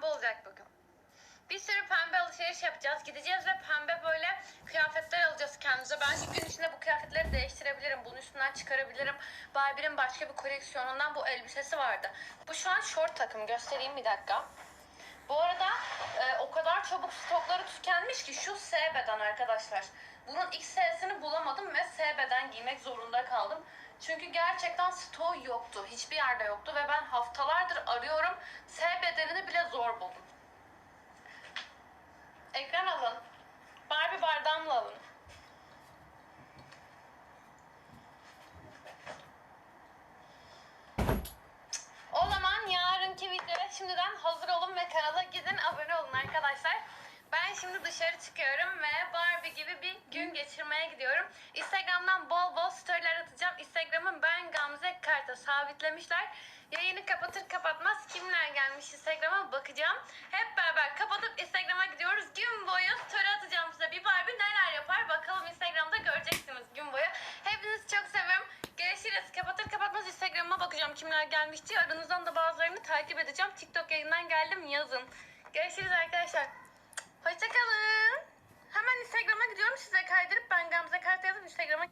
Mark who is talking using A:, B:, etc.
A: pembe olacak bugün. Bir sürü pembe alışveriş yapacağız. Gideceğiz ve pembe böyle kıyafetler alacağız kendimize. Ben şu gün içinde bu kıyafetleri değiştirebilirim. Bunun üstünden çıkarabilirim. Barbie'nin başka bir koleksiyonundan bu elbisesi vardı. Bu şu an short takım. Göstereyim bir dakika. Bu arada e, o kadar çabuk stokları tükenmiş ki şu S beden arkadaşlar. Bunun XS'sini bulamadım ve S beden giymek zorunda kaldım. Çünkü gerçekten stoğu yoktu. Hiçbir yerde yoktu ve ben haftalardır arıyorum. S zor buldum. Ekran alın. Barbie bardağımla alın. O zaman yarınki videoya şimdiden hazır olun ve kanala gidin abone olun arkadaşlar. Ben şimdi dışarı çıkıyorum ve Barbie gibi bir gün geçirmeye gidiyorum. Instagram'dan bol bol storyler atacağım. Instagram'ın ben Gamze Kart'a sabitlemişler. Yayını kapatır kapatmaz yazmış Instagram'a bakacağım. Hep beraber kapatıp Instagram'a gidiyoruz. Gün boyu story atacağım size. Bir Barbie neler yapar bakalım Instagram'da göreceksiniz gün boyu. Hepinizi çok seviyorum. Görüşürüz. Kapatır kapatmaz Instagram'a bakacağım kimler gelmişti. Aranızdan da bazılarını takip edeceğim. TikTok yayından geldim yazın. Görüşürüz arkadaşlar. Hoşçakalın. Hemen Instagram'a gidiyorum size kaydırıp ben Gamze Kartayaz'ın Instagram'a